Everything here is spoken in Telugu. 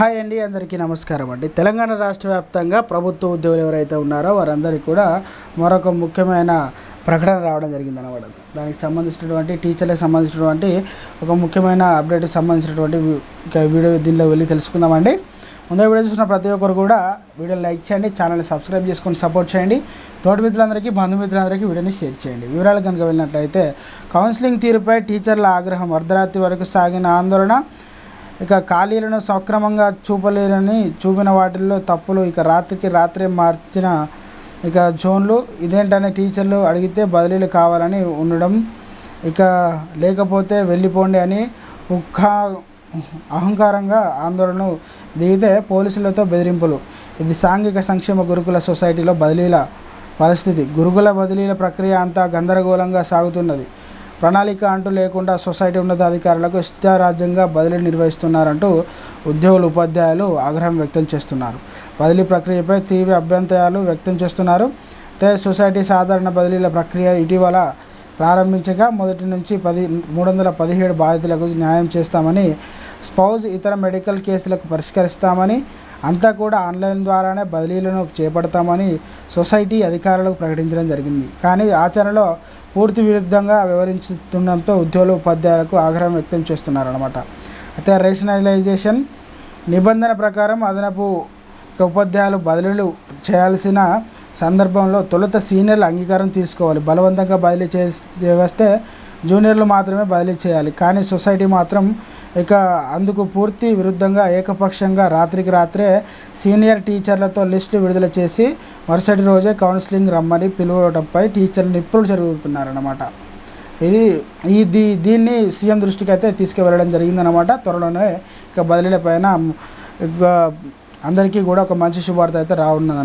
హాయ్ అండి అందరికీ నమస్కారం అండి. తెలంగాణ రాష్ట్ర వ్యాప్తంగా ప్రభుత్వ ఉద్యోగులు ఎవరైతే ఉన్నారో వారందరికీ కూడా మరొక ముఖ్యమైన ప్రకటన రావడం జరిగింది అనమాట దానికి సంబంధించినటువంటి టీచర్లకు సంబంధించినటువంటి ఒక ముఖ్యమైన అప్డేట్కి సంబంధించినటువంటి వీడియో దీనిలో వెళ్ళి తెలుసుకుందామండి ముందే వీడియో చూసిన ప్రతి ఒక్కరు కూడా వీడియో లైక్ చేయండి ఛానల్ని సబ్స్క్రైబ్ చేసుకొని సపోర్ట్ చేయండి. తోటి మిత్రులందరికీ బంధుమిత్రులందరికీ వీడియోని షేర్ చేయండి. వివరాలు కనుక వెళ్ళినట్లయితే కౌన్సిలింగ్ తీరుపై టీచర్ల ఆగ్రహం అర్ధరాత్రి వరకు సాగిన ఆందోళన ఇక ఖాళీలను సక్రమంగా చూపలేరని చూపిన వాటిల్లో తప్పులు. ఇక రాత్రికి రాత్రే మార్చిన ఇక జోన్లు ఇదేంటనే టీచర్లు అడిగితే బదిలీలు కావాలని ఉండడం ఇక లేకపోతే వెళ్ళిపోండి అని ఉఖా అహంకారంగా ఆందోళన దిగితే పోలీసులతో బెదిరింపులు. ఇది సాంఘిక సంక్షేమ గురుకుల సొసైటీలో బదిలీల పరిస్థితి. గురుకుల బదిలీల ప్రక్రియ అంతా గందరగోళంగా సాగుతున్నది. ప్రణాళిక అంటూ లేకుండా సొసైటీ ఉన్నతాధికారులకు ఇష్టారాజ్యంగా బదిలీ నిర్వహిస్తున్నారంటూ ఉద్యోగులు ఉపాధ్యాయులు ఆగ్రహం వ్యక్తం చేస్తున్నారు. బదిలీ ప్రక్రియపై తీవ్ర అభ్యంతరాలు వ్యక్తం చేస్తున్నారు. అయితే సొసైటీ సాధారణ బదిలీల ప్రక్రియ ఇటీవల ప్రారంభించగా మొదటి నుంచి పది మూడు వందల పదిహేడు బాధితులకు న్యాయం చేస్తామని స్పౌజ్ ఇతర మెడికల్ కేసులకు పరిష్కరిస్తామని అంతా కూడా ఆన్లైన్ ద్వారానే బదిలీలను చేపడతామని సొసైటీ అధికారులకు ప్రకటించడం జరిగింది. కానీ ఆచరణలో పూర్తి విరుద్ధంగా వివరించుతుండడంతో ఉద్యోగులు ఉపాధ్యాయులకు ఆగ్రహం వ్యక్తం చేస్తున్నారన్నమాట. అయితే రేషనలైజేషన్ నిబంధన ప్రకారం అదనపు ఉపాధ్యాయులు బదిలీలు చేయాల్సిన సందర్భంలో తొలుత సీనియర్లు అంగీకారం తీసుకోవాలి. బలవంతంగా బదిలీ చేస్తే జూనియర్లు మాత్రమే బదిలీ చేయాలి. కానీ సొసైటీ మాత్రం ఇక అందుకు పూర్తి విరుద్ధంగా ఏకపక్షంగా రాత్రికి రాత్రే సీనియర్ టీచర్లతో లిస్టు విడుదల చేసి మరుసటి రోజే కౌన్సిలింగ్ రమ్మని పిలువడంపై టీచర్లు నిప్పులు జరుగుతున్నారన్నమాట. ఇది ఈ దీ దీన్ని సీఎం దృష్టికి అయితే తీసుకువెళ్ళడం జరిగిందనమాట త్వరలోనే ఇక బదిలీల పైన ఇక అందరికీ కూడా ఒక మంచి శుభార్త అయితే రావున్నది